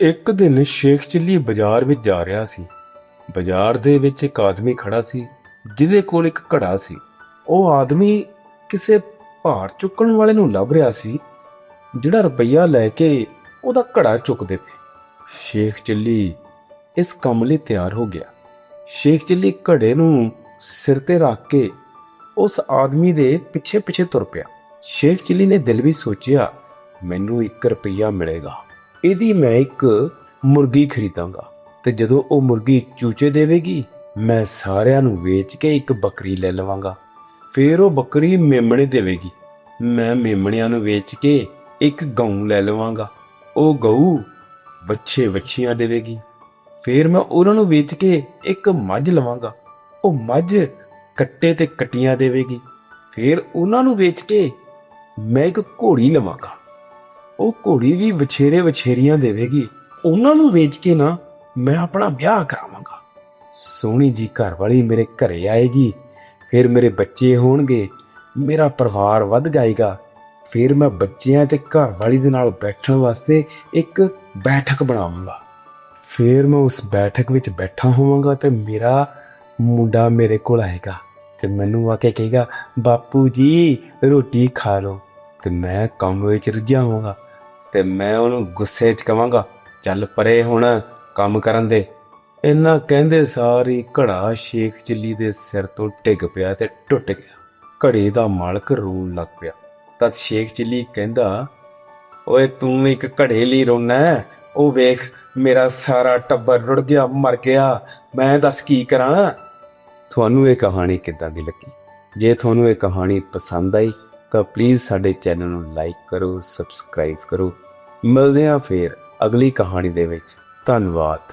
ਇੱਕ ਦਿਨ ਸ਼ੇਖ ਚਿੱਲੀ ਬਾਜ਼ਾਰ ਵਿੱਚ ਜਾ ਰਿਹਾ ਸੀ। ਬਾਜ਼ਾਰ ਦੇ ਵਿੱਚ ਇੱਕ ਆਦਮੀ ਖੜਾ ਸੀ, ਜਿਹਦੇ ਕੋਲ ਇੱਕ ਘੜਾ ਸੀ। ਉਹ ਆਦਮੀ ਕਿਸੇ ਭਾਰ ਚੁੱਕਣ ਵਾਲੇ ਨੂੰ ਲੱਭ ਰਿਹਾ ਸੀ, ਜਿਹੜਾ ਰੁਪਈਆ ਲੈ ਕੇ ਉਹਦਾ ਘੜਾ ਚੁੱਕ ਦੇਵੇ ਸ਼ੇਖ ਚਿੱਲੀ ਇਸ ਕੰਮ ਲਈ ਤਿਆਰ ਹੋ ਗਿਆ। ਸ਼ੇਖ ਚਿੱਲੀ ਘੜੇ ਨੂੰ ਸਿਰ ਤੇ ਰੱਖ ਕੇ ਉਸ ਆਦਮੀ ਦੇ ਪਿੱਛੇ ਪਿੱਛੇ ਤੁਰ ਪਿਆ। ਸ਼ੇਖ ਚਿੱਲੀ ਨੇ ਦਿਲ ਵਿੱਚ ਸੋਚਿਆ, ਮੈਨੂੰ 1 ਰੁਪਈਆ ਮਿਲੇਗਾ। ਇਹਦੀ ਮੈਂ ਇੱਕ ਮੁਰਗੀ ਖਰੀਦਾਂਗਾ ਤੇ ਜਦੋਂ ਉਹ ਮੁਰਗੀ ਚੂਚੇ ਦੇਵੇਗੀ, ਮੈਂ ਸਾਰਿਆਂ ਨੂੰ ਵੇਚ ਕੇ ਇੱਕ ਬੱਕਰੀ ਲੈ ਲਵਾਂਗਾ। ਫਿਰ ਉਹ ਬੱਕਰੀ ਮੇਮਣੇ ਦੇਵੇਗੀ। ਮੈਂ ਮੇਮਣਿਆਂ ਨੂੰ ਵੇਚ ਕੇ ਇੱਕ ਗਊ ਲੈ ਲਵਾਂਗਾ। ਉਹ ਗਊ ਬੱਚੇ ਵੱਛੀਆਂ ਦੇਵੇਗੀ। ਫਿਰ ਮੈਂ ਉਹਨਾਂ ਨੂੰ ਵੇਚ ਕੇ ਇੱਕ ਮੱਝ ਲਵਾਂਗਾ। ਉਹ ਮੱਝ ਕੱਟੇ ਤੇ ਕਟੀਆਂ ਦੇਵੇਗੀ। ਫਿਰ ਉਹਨਾਂ ਨੂੰ ਵੇਚ ਕੇ ਮੈਂ ਇੱਕ ਘੋੜੀ ਲਵਾਂਗਾ। ਉਹ ਘੋੜੀ ਵੀ ਵਿਛੇਰੇ ਵਿਛੇਰੀਆਂ ਦੇਵੇਗੀ। ਉਹਨਾਂ ਨੂੰ ਵੇਚ ਕੇ ਨਾ ਮੈਂ ਆਪਣਾ ਵਿਆਹ ਕਰਾਵਾਂਗਾ। ਸੋਹਣੀ ਜੀ ਘਰ ਵਾਲੀ ਮੇਰੇ ਘਰੇ ਆਏਗੀ, ਫਿਰ ਮੇਰੇ ਬੱਚੇ ਹੋਣਗੇ, ਮੇਰਾ ਪਰਿਵਾਰ ਵੱਧ ਜਾਏਗਾ। ਫਿਰ ਮੈਂ ਬੱਚਿਆਂ ਤੇ ਘਰ ਵਾਲੀ ਦੇ ਨਾਲ ਬੈਠਣ ਵਾਸਤੇ ਇੱਕ ਬੈਠਕ ਬਣਾਵਾਂਗਾ। ਫਿਰ ਮੈਂ ਉਸ ਬੈਠਕ ਵਿੱਚ ਬੈਠਾ ਹੋਵਾਂਗਾ ਤੇ ਮੇਰਾ ਮੁੰਡਾ ਮੇਰੇ ਕੋਲ ਆਏਗਾ ਤੇ ਮੈਨੂੰ ਆ ਕੇ ਕਹੇਗਾ, ਬਾਪੂ ਜੀ, ਰੋਟੀ ਖਾ ਲਓ। ਤੇ ਮੈਂ ਕੰਮ ਵਿੱਚ ਰੁੱਝਿਆ ਹੋਵਾਂਗਾ। ਤੇ ਮੈਂ ਉਹਨੂੰ ਗੁੱਸੇ 'ਚ ਕਵਾਂਗਾ, ਚੱਲ ਪਰੇ ਹੁਣ ਕੰਮ ਕਰਨ ਦੇ। ਇੰਨਾ ਕਹਿੰਦੇ ਸਾਰੀ ਘੜਾ ਸ਼ੇਖ ਚਿੱਲੀ ਦੇ ਸਿਰ ਤੋਂ ਡਿੱਗ ਪਿਆ ਤੇ ਟੁੱਟ ਗਿਆ। ਘੜੇ ਦਾ ਮਾਲਕ ਰੋਣ ਲੱਗ ਪਿਆ। ਤਦ ਸ਼ੇਖ ਚਿੱਲੀ ਕਹਿੰਦਾ, ਓਏ, ਤੂੰ ਇੱਕ ਘੜੇ ਲਈ ਰੋਣਾ ਉਹ ਵੇਖ, ਮੇਰਾ ਸਾਰਾ ਟੱਬਰ ਰੁੜ ਗਿਆ, ਮਰ ਗਿਆ। ਮੈਂ ਦੱਸ ਕੀ ਕਰਾਂ? ਤੁਹਾਨੂੰ ਇਹ ਕਹਾਣੀ ਕਿੱਦਾਂ ਦੀ ਲੱਗੀ? ਜੇ ਤੁਹਾਨੂੰ ਇਹ ਕਹਾਣੀ ਪਸੰਦ ਆਈ, ਤਾਂ ਪਲੀਜ਼ ਸਾਡੇ ਚੈਨਲ ਨੂੰ ਲਾਈਕ ਕਰੋ ਸਬਸਕ੍ਰਾਈਬ ਕਰੋ ਮਿਲਦੇ ਹਾਂ ਫੇਰ ਅਗਲੀ ਕਹਾਣੀ ਦੇ ਵਿੱਚ। ਧੰਨਵਾਦ।